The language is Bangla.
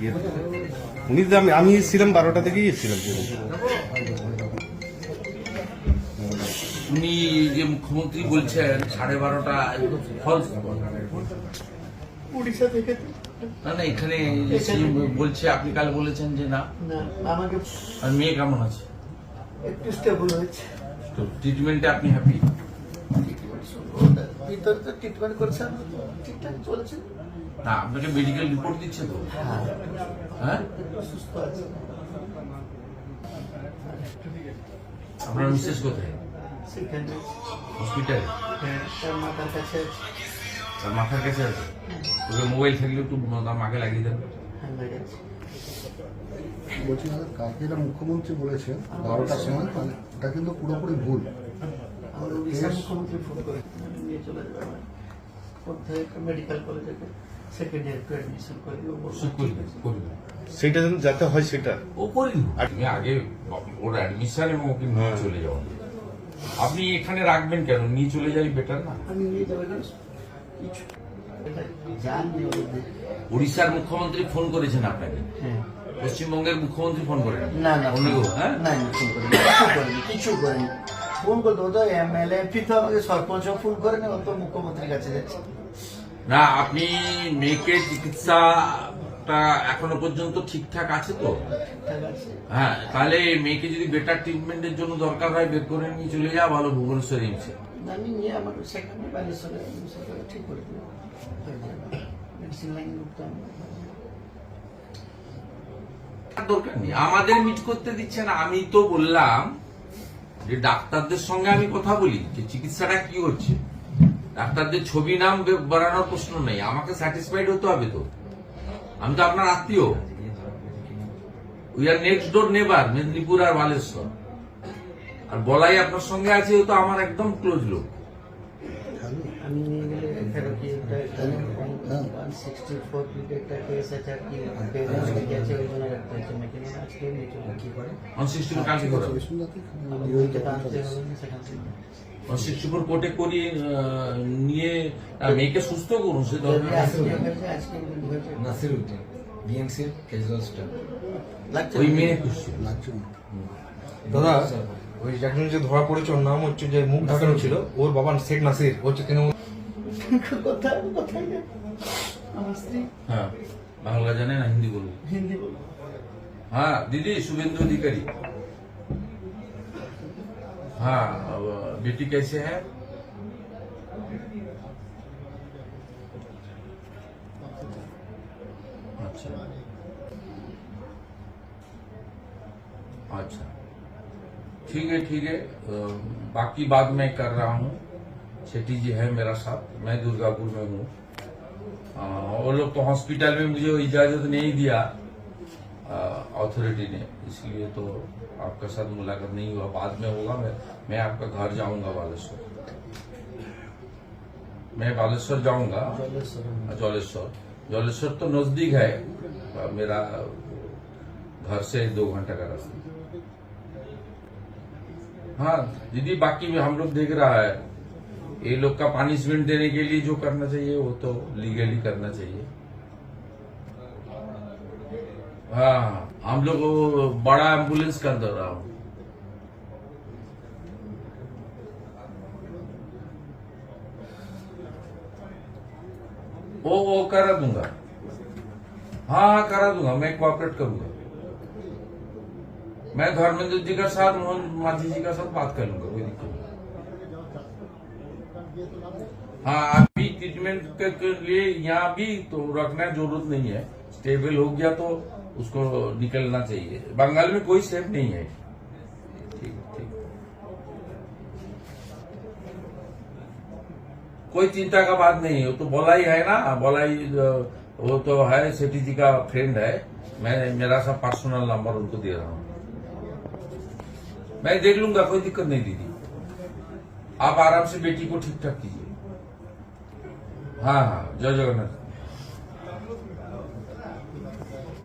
ইয়ে উনি আমি আমি ছিলাম বারোটা থেকেই এসেছিলাম উনি যে মুখ্যমন্ত্রী বলছেন সাড়ে বারোটা ফলস উড়িষ্যা থেকে না না এখানে বলছে আপনি কাল বলেছেন যে না। না আমাকে আর মেয়ে কেমন আছে? একটু স্টেবল হয়েছে। তো ট্রিটমেন্টে আপনি হ্যাপি ভিতরে তো ট্রিটমেন্ট করছে ঠিকঠাক চলছে? না আপনাকে মেডিকেল রিপোর্ট দিচ্ছে তো? হ্যাঁ। হ্যাঁ? সুস্থ আছে। আপনার মিসেস কোথায়? হসপিটালে হ্যাঁ, মাথার কাছে তার মাথার কাছে আছে? ওকে মোবাইল থাকলে একটু মাকে লাগিয়ে দেন। হ্যাঁ বলছি দাদা কালকে এটা মুখ্যমন্ত্রী বলেছেন বারোটার সময় মানে এটা কিন্তু পুরোপুরি ভুল। মুখ্যমন্ত্রী ফোন করে নিয়ে চলে যাবে আমার মেডিকেল কলেজে সেকেন্ড ইয়ার একটু অ্যাডমিশন করে দিও বলল, সে ঠিক করবে আছে। করবে সেইটা যেন যাতে হয় সেটা ও আপনি আগে ওর অ্যাডমিশন এবং ওকে নিয়ে হ্যাঁ। চলে যাওয়া আপনি এখানে রাখবেন কেন নিয়ে চলে যাই বেটার না আমি নিয়ে যাব না কিছু উড়িষ্যার মুখ্যমন্ত্রী ফোন করেছেন আপনাকে হ্যাঁ পশ্চিমবঙ্গের মুখ্যমন্ত্রী ফোন করেন না না অন্য হ্যাঁ না না ফোন করেনি কিছু করেনি কিছু করেনি ফোন করতো এমএলএ এমপি তো আমাকে সরপঞ্চ ফোন করে তো মুখ্যমন্ত্রীর কাছে যাচ্ছে। না আপনি মেয়েকে চিকিৎসাটা এখনও পর্যন্ত ঠিকঠাক আছে তো? হ্যাঁ তাহলে মেয়েকে যদি বেটার ট্রিটমেন্টের জন্য দরকার হয় বের করে নিয়ে চলে যাওয়া ভালো ভুবনেশ্বর এইমসে আমি নিয়ে আমার সেখানে বালেশ্বরে ঠিক করে দেবো। মেডিসিন লাইন ঢুকতাম দরকার নেই। আমাদের মিট করতে দিচ্ছে না আমি তো বললাম যে ডাক্তারদের সঙ্গে আমি কথা বলি যে চিকিৎসাটা কি হচ্ছে? ডাক্তারদের ছবি নাম বাড়ানোর প্রশ্ন নেই আমাকে স্যাটিসফাইড হতে হবে তো। আমি তো আপনার আত্মীয়। উই আর নেক্সট ডোর নেবার মেদিনীপুর আর বালেশ্বর। আর বলাই আপনার সঙ্গে আছে তো আমার একদম ক্লোজ লোক। আমি নিয়ে গেলে থেরাপি একটা ওয়ান সিক্সটি ফোর একটা কেস আছে আর কি পেরেন্টস হয়ে গেছে ওই জন্য রাখতে হচ্ছে মেকে আজকে নিয়ে কি করে? ওয়ান সিক্সটি ফোর কালকে করে ওইটা আনতে হবে সেখান থেকে। ওয়ান সিক্সটি ফোর কোর্টে করিয়ে নিয়ে মেয়েকে সুস্থ করুন সে দরকার আজকে হয়েছে আজকে হয়েছে নাসির উদ্দিন বিএমসির ক্যাজুয়াল স্টাফ ওই মেয়ে লাগছে দাদা ওই যে ধরা পড়েছে ওর নাম হচ্ছে যে মুখ ঢাকানো ছিল ওর বাবা শেখ নাসির ও হচ্ছে তৃণমূল কোথায় কোথায় গেছে? আমার স্ত্রী হ্যাঁ বাংলা জানে না হিন্দি বলুন হিন্দি বলো हाँ दीदी शुभेंदु अधिकारी हाँ अब बेटी कैसे है अच्छा अच्छा ठीक है ठीक है अ, बाकी बात मैं कर रहा हूँ शेट्टी जी है मेरा साथ मैं दुर्गापुर में हूँ। वो लोग तो हॉस्पिटल में मुझे इजाज़त नहीं दिया अथॉरिटी ने। इसलिए तो आपका साथ मुलाकात नहीं हुआ। बाद में होगा मैं मैं आपका घर जाऊँगा बालेश्वर। मैं बालेश्वर जाऊँगा। जलेश्वर जलेश्वर तो नज़दीक है। मेरा घर से दो घंटा का रास्ता। हाँ दीदी बाकी में हम लोग देख रहा है। ये लोग का पनिशमेंट देने के लिए जो करना चाहिए, वो तो लीगली करना चाहिए। हाँ हम लोग बड़ा एंबुलेंस कर दे रहा हूँ। वो वो करा दूँगा। हाँ हाँ करा दूँगा, मैं कोऑपरेट करूँगा। मैं धर्मेंद्र जी का साथ, मोहन माझी जी का साथ बात कर लूँगा, कोई दिक्कत हाँ अभी ट्रीटमेंट के, लिए यहाँ भी तो रखना ज़रूरत नहीं है। स्टेबल हो गया तो उसको निकलना चाहिए। बंगाल में कोई स्टेप नहीं है। ठीक ठीक। कोई चिंता का बात नहीं है। तो बोलाई है ना बोलाई वो तो है सेठी जी का फ्रेंड है। मैं मेरा सा पर्सनल नंबर उनको दे रहा हूँ। मैं देख लूँगा कोई दिक्कत नहीं दीदी। आप आराम से बेटी को ठीक ठाक कीजिए। हाँ हाँ जय जगन्नाथ।